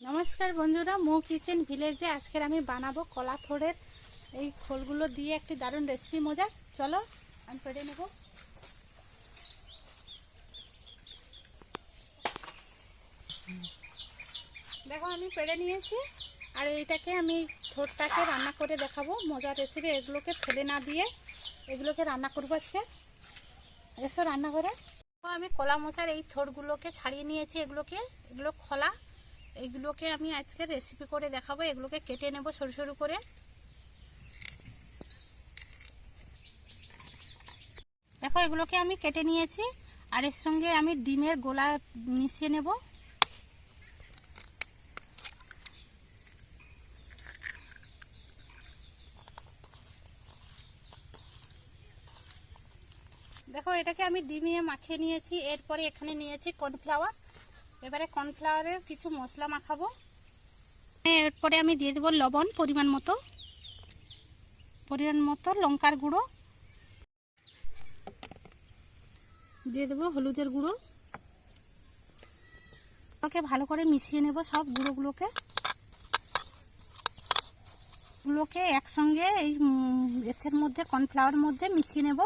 নমস্কার বন্ধুরা, মো কিচেন ভিলেজে আজকের আমি বানাবো কলা থোড়ের। এই খোলগুলো দিয়ে একটি দারুণ রেসিপি মজার চলো, আমি পেড়ে নেব। দেখো, আমি পেড়ে নিয়েছি। আর এইটাকে আমি থোড়টাকে রান্না করে দেখাবো, মজার রেসিপি এগুলোকে ফেলে না দিয়ে এগুলোকে রান্না করব আজকে। এসো রান্না করে আমি কলা মোচার এই থোড়গুলোকে ছাড়িয়ে নিয়েছি। এগুলোকে, এগুলো খোলা। এগুলোকে আমি আজকে রেসিপি করে দেখাবো। এগুলোকে কেটে নেব সরু সরু করে। দেখো, এগুলোকে আমি কেটে নিয়েছি। আর এর সঙ্গে আমি ডিমের গোলা মিশিয়ে নেব। দেখো, এটাকে আমি ডিমিয়ে মাখিয়ে নিয়েছি। এরপরে এখানে নিয়েছি কর্নফ্লাওয়ার এবারে কর্নফ্লাওয়ারের কিছু মশলা মাখাবো। এরপরে আমি দিয়ে দেবো লবণ, পরিমাণ মতো। পরিমাণ মতো লঙ্কার গুঁড়ো। দিয়ে দেবো হলুদের গুঁড়ো। ওকে ভালো করে মিশিয়ে নেব সব গুঁড়োগুলোকে। গুলোকে একসঙ্গে এই এথের মধ্যে, কর্নফ্লাওয়ার মধ্যে মিশিয়ে নেব।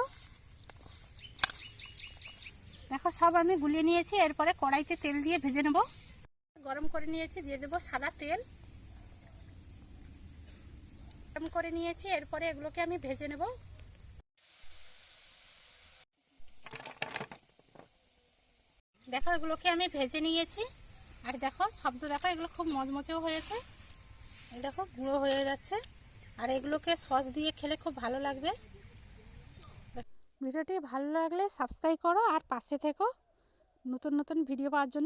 দেখো, সব আমি গুলিয়ে নিয়েছি, এরপরে কড়াইতে তেল দিয়ে ভেজে নেব। গরম করে নিয়েছি, দিয়ে দেবো সাদা তেল। গরম করে নিয়েছি, এরপরে এগুলোকে আমি ভেজে নেব। দেখো, এগুলোকে আমি ভেজে নিয়েছি। আর দেখো, শব্দ দেখো, এগুলো খুব মজমচেও হয়েছে। দেখো, গুঁড়ো হয়ে যাচ্ছে। আর এগুলোকে সস দিয়ে খেলে খুব ভালো লাগবে। ভিডিওটি ভালো লাগলে সাবস্ক্রাইব করো আর পাশে থেকো নতুন নতুন ভিডিও পাওয়ার জন্য।